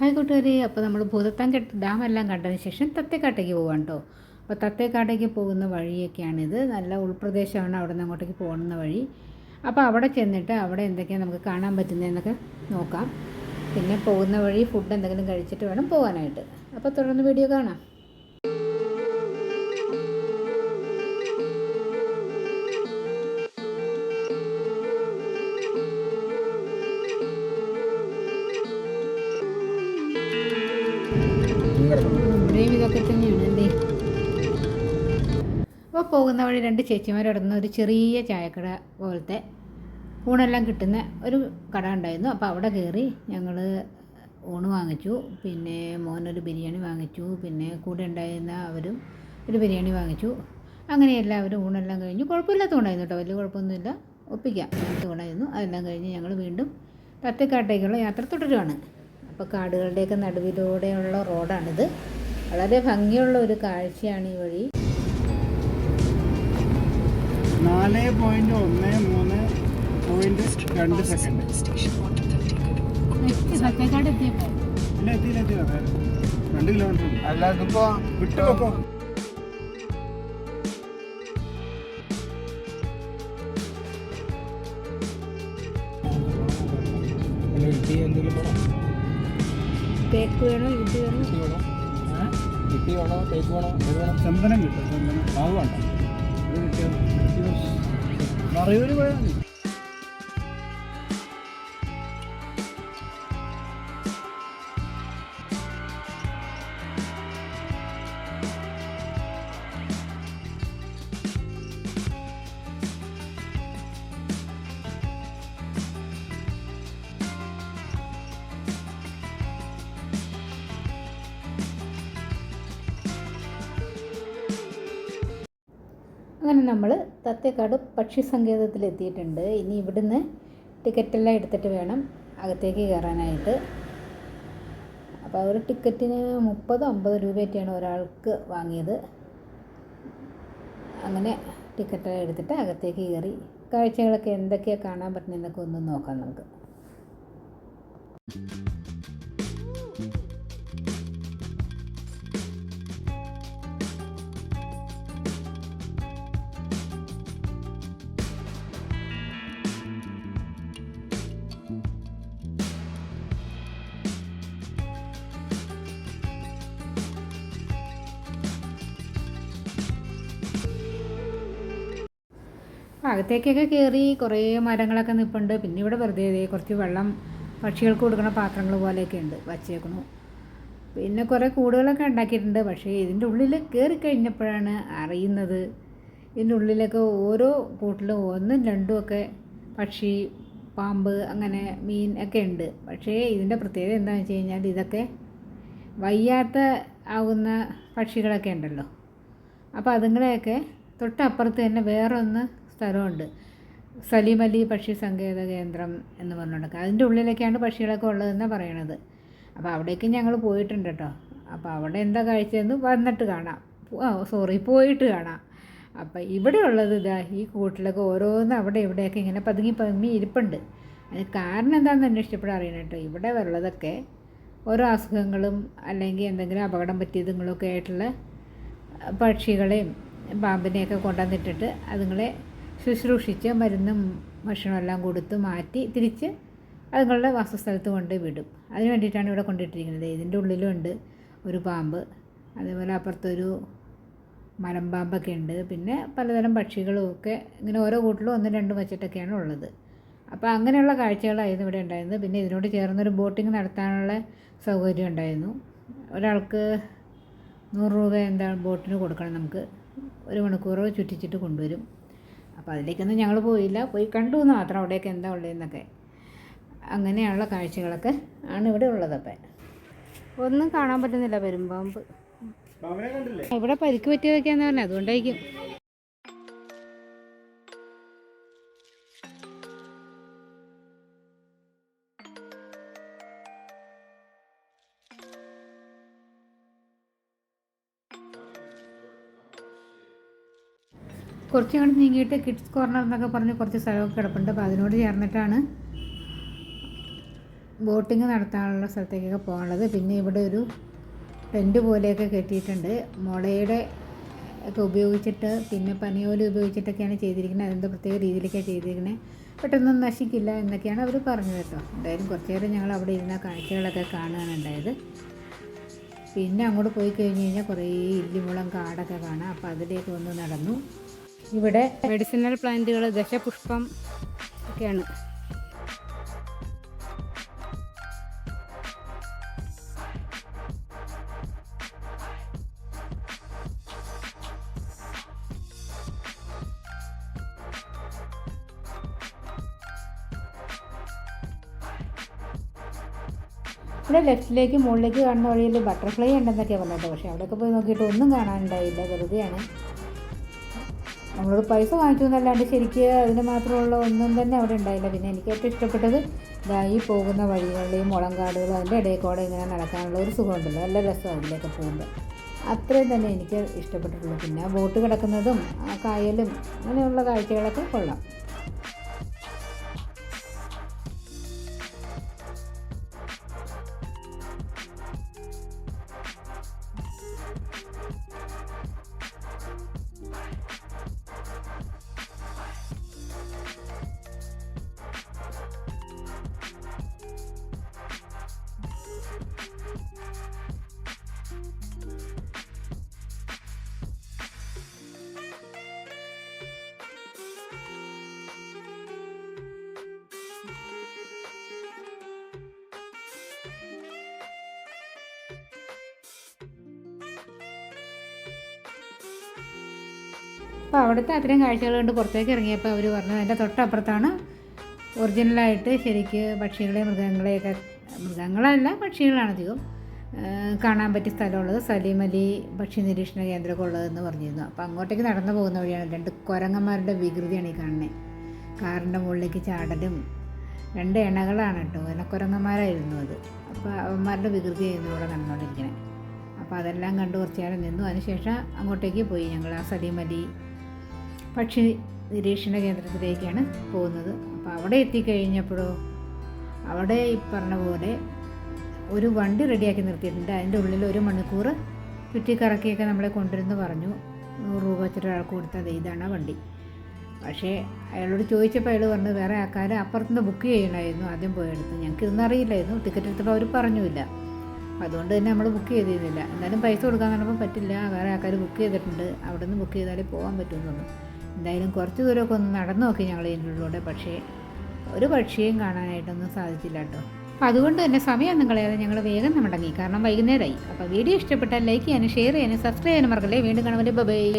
Hi കൂട്ടുകാരി അപ്പോൾ നമ്മൾ ഭൂതത്താൻകെട്ട് ഡാം എല്ലാം കണ്ടതിന് ശേഷം തത്തേക്കാട്ടേക്ക് പോകാം കേട്ടോ അപ്പോൾ തത്തേക്കാട്ടേക്ക് പോകുന്ന വഴിയൊക്കെയാണിത്. നല്ല ഉൾപ്രദേശമാണ് അവിടെ നിന്ന് അങ്ങോട്ടേക്ക് പോകുന്ന വഴി. അപ്പോൾ അവിടെ ചെന്നിട്ട് അവിടെ എന്തൊക്കെയാണ് നമുക്ക് കാണാൻ പറ്റുന്നതെന്നൊക്കെ നോക്കാം. പിന്നെ പോകുന്ന വഴി ഫുഡ് എന്തെങ്കിലും കഴിച്ചിട്ട് വേണം പോകാനായിട്ട്. അപ്പോൾ തുടർന്ന് വീഡിയോ കാണാം. ഇവിടെയും അപ്പോൾ പോകുന്ന വഴി രണ്ട് ചേച്ചിമാരോടുന്ന ഒരു ചെറിയ ചായക്കട പോലത്തെ ഊണെല്ലാം കിട്ടുന്ന ഒരു കട ഉണ്ടായിരുന്നു. അപ്പോൾ അവിടെ കയറി ഞങ്ങൾ ഊണ് വാങ്ങിച്ചു. പിന്നെ മോനൊരു ബിരിയാണി വാങ്ങിച്ചു. പിന്നെ കൂടെ ഉണ്ടായിരുന്ന അവരും ഒരു ബിരിയാണി വാങ്ങിച്ചു. അങ്ങനെ എല്ലാവരും ഊണെല്ലാം കഴിഞ്ഞു. കുഴപ്പമില്ലാത്ത ഊണായിരുന്നു കേട്ടോ. വലിയ കുഴപ്പമൊന്നുമില്ല. ഒപ്പിക്കാം. അങ്ങനത്തെ ഊണായിരുന്നു. അതെല്ലാം കഴിഞ്ഞ് ഞങ്ങൾ വീണ്ടും തത്തേക്കാട്ടേക്കുള്ള യാത്ര തുടരുകയാണ് അപ്പോൾ കാടുകളുടെയൊക്കെ നടുവിലൂടെയുള്ള റോഡാണിത്. വളരെ ഭംഗിയുള്ള ഒരു കാഴ്ചയാണ് ഈ വഴി. നാല് പോയിന്റ് ഒന്ന് മൂന്ന് പോയിന്റ് രണ്ട് സെക്കൻഡ്. സ്റ്റേഷൻ. രണ്ട് കിലോമീറ്റർ ഉണ്ട്. അല്ല വിട്ടു വിട്ടു തേക്ക് വേണോ ഇത് വേണോ. ഇട്ടി വേണോ? വേണോ? തേക്ക് വേണോ? ചന്ദനം കിട്ടും ചന്ദനം വേണ്ട. പോയാൽ മതി. അങ്ങനെ നമ്മൾ തത്തേക്കാട് പക്ഷി സങ്കേതത്തിലെത്തിയിട്ടുണ്ട്. ഇനി ഇവിടുന്ന് ടിക്കറ്റെല്ലാം എടുത്തിട്ട് വേണം അകത്തേക്ക് കയറാനായിട്ട്. അപ്പോൾ ഒരു ടിക്കറ്റിന് മുപ്പത് അമ്പത് രൂപയൊക്കെയാണ് ഒരാൾക്ക് വാങ്ങിയത്. അങ്ങനെ ടിക്കറ്റെല്ലാം എടുത്തിട്ട് അകത്തേക്ക് കയറി. കാഴ്ചകളൊക്കെ എന്തൊക്കെയാണ് കാണാൻ പറ്റുന്നതെന്നൊക്കെ ഒന്ന് നോക്കാം നമുക്ക്. അകത്തേക്കൊക്കെ കയറി കുറേ മരങ്ങളൊക്കെ നിൽപ്പുണ്ട് പിന്നെ ഇവിടെ വെറുതെ കുറച്ച് വെള്ളം പക്ഷികൾക്ക് കൊടുക്കുന്ന പാത്രങ്ങൾ പോലെയൊക്കെ ഉണ്ട്. വച്ചേക്കണു പിന്നെ കുറേ കൂടുകളൊക്കെ ഉണ്ടാക്കിയിട്ടുണ്ട്. പക്ഷേ ഇതിന്റെ ഉള്ളിൽ കയറി കഴിഞ്ഞപ്പോഴാണ് അറിയുന്നത് ഇതിന്റെ ഉള്ളിലൊക്കെ ഓരോ കൂട്ടിലും ഒന്നും രണ്ടും ഒക്കെ പക്ഷി പാമ്പ് അങ്ങനെ മീൻ ഒക്കെ ഉണ്ട്. പക്ഷേ ഇതിന്റെ പ്രത്യേകത എന്താണെന്ന് വെച്ച് കഴിഞ്ഞാൽ ഇതൊക്കെ വയ്യാത്ത ആവുന്ന പക്ഷികളൊക്കെ ഉണ്ടല്ലോ. അപ്പോൾ അതുങ്ങളെയൊക്കെ തൊട്ടപ്പുറത്ത് തന്നെ വേറൊന്ന് സ്ഥലമുണ്ട്. സലീം അലി പക്ഷി സങ്കേത കേന്ദ്രം എന്ന് പറഞ്ഞിട്ടുണ്ട് അതിന്റെ ഉള്ളിലൊക്കെയാണ് പക്ഷികളൊക്കെ ഉള്ളതെന്നാണ് പറയണത്. അപ്പോൾ അവിടേക്ക് ഞങ്ങൾ പോയിട്ടുണ്ട് കേട്ടോ. അപ്പോൾ അവിടെ എന്താ കാഴ്ചയെന്ന് വന്നിട്ട് കാണാം. ആ സോറി പോയിട്ട് കാണാം. അപ്പോൾ ഇവിടെ ഉള്ളത് ഇതാ ഈ കൂട്ടിലൊക്കെ ഓരോന്ന് അവിടെ ഇവിടെയൊക്കെ ഇങ്ങനെ പതുങ്ങി പതുങ്ങി ഇരിപ്പുണ്ട്. അതിന് കാരണം എന്താണെന്ന് അന്വേഷിച്ചപ്പോഴും അറിയണം കേട്ടോ. ഇവിടെ ഉള്ളതൊക്കെ ഓരോ അസുഖങ്ങളും അല്ലെങ്കിൽ എന്തെങ്കിലും അപകടം പറ്റിയതുങ്ങളൊക്കെ ആയിട്ടുള്ള പക്ഷികളെയും പാമ്പിനെയൊക്കെ കൊണ്ടുവന്നിട്ടിട്ട് അതുങ്ങളെ ശുശ്രൂഷിച്ച് മരുന്നും ഭക്ഷണവും എല്ലാം കൊടുത്ത് മാറ്റി തിരിച്ച് അതുങ്ങളുടെ വാസസ്ഥലത്ത് കൊണ്ട് വിടും. അതിന് വേണ്ടിയിട്ടാണ് ഇവിടെ കൊണ്ടിട്ടിരിക്കുന്നത്. ഇതിന്റെ ഉള്ളിലുണ്ട് ഒരു പാമ്പ്. അതേപോലെ അപ്പുറത്തൊരു മലമ്പാമ്പൊക്കെ ഉണ്ട്. പിന്നെ പലതരം പക്ഷികളും ഒക്കെ ഇങ്ങനെ ഓരോ കൂട്ടിലും ഒന്നും രണ്ടും വെച്ചിട്ടൊക്കെയാണ് ഉള്ളത്. അപ്പോൾ അങ്ങനെയുള്ള കാഴ്ചകളായിരുന്നു ഇവിടെ ഉണ്ടായിരുന്നത്. പിന്നെ ഇതിനോട് ചേർന്നൊരു ബോട്ടിംഗ് നടത്താനുള്ള സൗകര്യം ഉണ്ടായിരുന്നു. ഒരാൾക്ക് നൂറ് രൂപ എന്താ ബോട്ടിന് കൊടുക്കണം നമുക്ക്. ഒരു മണിക്കൂറോ ചുറ്റിച്ചിട്ട് കൊണ്ടുവരും. അപ്പോൾ അതിലേക്കൊന്നും ഞങ്ങൾ പോയില്ല. പോയി കണ്ടു എന്ന് മാത്രം അവിടെയൊക്കെ എന്താ ഉള്ളതെന്നൊക്കെ. അങ്ങനെയുള്ള കാഴ്ചകളൊക്കെ ആണ് ഇവിടെ ഉള്ളതൊക്കെ ഒന്നും കാണാൻ പറ്റുന്നില്ല പെരുമ്പാമ്പ്. ഇവിടെ പരിക്ക് പറ്റിയതൊക്കെയാന്ന് പറഞ്ഞത് അതുകൊണ്ടായിരിക്കും. കുറച്ച് അങ്ങോട്ട് നീങ്ങിയിട്ട് കിഡ്സ് കോർണർ എന്നൊക്കെ പറഞ്ഞ് കുറച്ച് സ്ഥലമൊക്കെ കിടപ്പുണ്ട്. അപ്പോൾ അതിനോട് ചേർന്നിട്ടാണ് ബോട്ടിങ് നടത്താനുള്ള സ്ഥലത്തേക്കൊക്കെ പോകാനുള്ളത്. പിന്നെ ഇവിടെ ഒരു ടെന്റ് പോലെയൊക്കെ കെട്ടിയിട്ടുണ്ട്. മുളയുടെ ഒക്കെ ഉപയോഗിച്ചിട്ട് പിന്നെ പനിയോല ഉപയോഗിച്ചിട്ടൊക്കെയാണ് ചെയ്തിരിക്കുന്നത്. അതിന്റെ പ്രത്യേക രീതിയിലൊക്കെയാണ് ചെയ്തിരിക്കുന്നത്? പെട്ടെന്നൊന്നും നശിക്കില്ല എന്നൊക്കെയാണ് അവർ പറഞ്ഞു കേട്ടോ. എന്തായാലും കുറച്ച് നേരം ഞങ്ങൾ അവിടെ ഇരുന്ന കാഴ്ചകളൊക്കെ കാണുകയാണ് ഉണ്ടായത്. പിന്നെ അങ്ങോട്ട് പോയി കഴിഞ്ഞ് കഴിഞ്ഞാൽ കുറേ ഇല്ലിമുളം കാടൊക്കെ കാണാം. അപ്പോൾ അതിലേക്ക് ഒന്ന് നടന്നു. ഇവിടെ മെഡിസിനൽ പ്ലാന്റുകൾ ദശപുഷ്പം ഒക്കെയാണ്. ഇവിടെ ലെഫ്റ്റിലേക്ക് മുകളിലേക്ക് കാണുന്ന വഴിയിൽ ബട്ടർഫ്ലൈ ഉണ്ടെന്നൊക്കെയാണ് പറഞ്ഞത്. പക്ഷേ അവിടെയൊക്കെ പോയി നോക്കിയിട്ട് ഒന്നും കാണാനുണ്ടായില്ല വെറുതെയാണ്. നമ്മളോട് പൈസ വാങ്ങിച്ചു എന്നല്ലാണ്ട് ശരിക്ക് അതിന് മാത്രമുള്ള ഒന്നും തന്നെ അവിടെ ഉണ്ടായില്ല. പിന്നെ എനിക്ക് ഏറ്റവും ഇഷ്ടപ്പെട്ടത് ഈ പോകുന്ന വഴികളിലെയും മുളങ്കാടുകളും അതിന്റെ ഇടയിൽ കൂടെ ഇങ്ങനെ നടക്കാനുള്ള ഒരു സുഖമുണ്ടല്ലോ. നല്ല രസമാണ് അതിലേക്ക് പോകുമ്പോൾ. അത്രയും തന്നെ എനിക്ക് ഇഷ്ടപ്പെട്ടിട്ടുള്ളൂ പിന്നെ ബോട്ട് കിടക്കുന്നതും കായലും അങ്ങനെയുള്ള കാഴ്ചകളൊക്കെ കൊള്ളാം. അപ്പോൾ അവിടുത്തെ അത്രയും കാഴ്ചകൾ കണ്ട് പുറത്തേക്ക് ഇറങ്ങിയപ്പോൾ അവർ പറഞ്ഞു അതിന്റെ തൊട്ടപ്പുറത്താണ് ഒറിജിനലായിട്ട് ശരിക്ക് പക്ഷികളെ മൃഗങ്ങളെയൊക്കെ മൃഗങ്ങളല്ല പക്ഷികളാണ് അധികം. കാണാൻ പറ്റിയ സ്ഥലമുള്ളത് സലീം അലി പക്ഷി നിരീക്ഷണ കേന്ദ്രമൊക്കെ ഉള്ളതെന്ന് പറഞ്ഞിരുന്നു. അപ്പോൾ അങ്ങോട്ടേക്ക് നടന്നു പോകുന്ന വഴിയാണ് രണ്ട് കുരങ്ങന്മാരുടെ വികൃതിയാണ് ഈ കാണുന്നത് കാറിന്റെ മുകളിലേക്ക് ചാടലും രണ്ട് ഇണകളാണ് കേട്ടോ. ഇണക്കുരങ്ങന്മാരായിരുന്നു അത്. അപ്പോൾ അവന്മാരുടെ വികൃതിയായിരുന്നു ഇവിടെ നടന്നുകൊണ്ടിരിക്കുന്നത് അപ്പോൾ അതെല്ലാം കണ്ട് കുറച്ച് നേരം നിന്നു. അതിനുശേഷം അങ്ങോട്ടേക്ക് പോയി ഞങ്ങൾ ആ സലീം അലി പക്ഷി നിരീക്ഷണ കേന്ദ്രത്തിലേക്കാണ് പോകുന്നത്. അപ്പോൾ അവിടെ എത്തിക്കഴിഞ്ഞപ്പോഴോ അവിടെ ഈ പറഞ്ഞ പോലെ ഒരു വണ്ടി റെഡിയാക്കി നിർത്തിയിട്ടുണ്ട്. അതിന്റെ ഉള്ളിൽ ഒരു മണിക്കൂർ ചുറ്റിക്കറക്കിയൊക്കെ നമ്മളെ കൊണ്ടുവരുന്നു പറഞ്ഞു. നൂറ് രൂപ വെച്ചിട്ട് ഒരാൾക്ക് കൊടുത്തത് ഇതാണ് വണ്ടി. പക്ഷേ അയാളോട് ചോദിച്ചപ്പോൾ അയാൾ പറഞ്ഞു വേറെ ആൾക്കാർ അപ്പുറത്തുനിന്ന് ബുക്ക് ചെയ്യണമായിരുന്നു. ആദ്യം പോയെടുത്ത് ഞങ്ങൾക്ക് ഇതൊന്നും അറിയില്ലായിരുന്നു. ടിക്കറ്റ് എടുത്തപ്പോൾ അവർ പറഞ്ഞില്ല അതുകൊണ്ട് തന്നെ നമ്മൾ ബുക്ക് ചെയ്തിരുന്നില്ല. എന്നാലും പൈസ കൊടുക്കാൻ പറഞ്ഞപ്പോൾ പറ്റില്ല. വേറെ ആൾക്കാർ ബുക്ക് ചെയ്തിട്ടുണ്ട്. അവിടെ നിന്ന് ബുക്ക് ചെയ്താലേ പോകാൻ പറ്റുമെന്ന് എന്തായാലും കുറച്ച് ദൂരമൊക്കെ ഒന്ന് നടന്നു നോക്കി ഞങ്ങൾ ഇതിന്റെ പക്ഷേ ഒരു പക്ഷിയും കാണാനായിട്ടൊന്നും സാധിച്ചില്ല കേട്ടോ. അപ്പോൾ അതുകൊണ്ട് തന്നെ സമയം ഒന്നും കളയാതെ ഞങ്ങൾ വേഗം മടങ്ങി കാരണം വൈകുന്നേരമായി അപ്പോൾ വീഡിയോ ഇഷ്ടപ്പെട്ടാൽ ലൈക്ക് ചെയ്യാനും ഷെയർ ചെയ്യാനും സബ്സ്ക്രൈബ് ചെയ്യാനും മറക്കല്ലേ. വീണ്ടും കാണുമ്പോൾ ബൈ.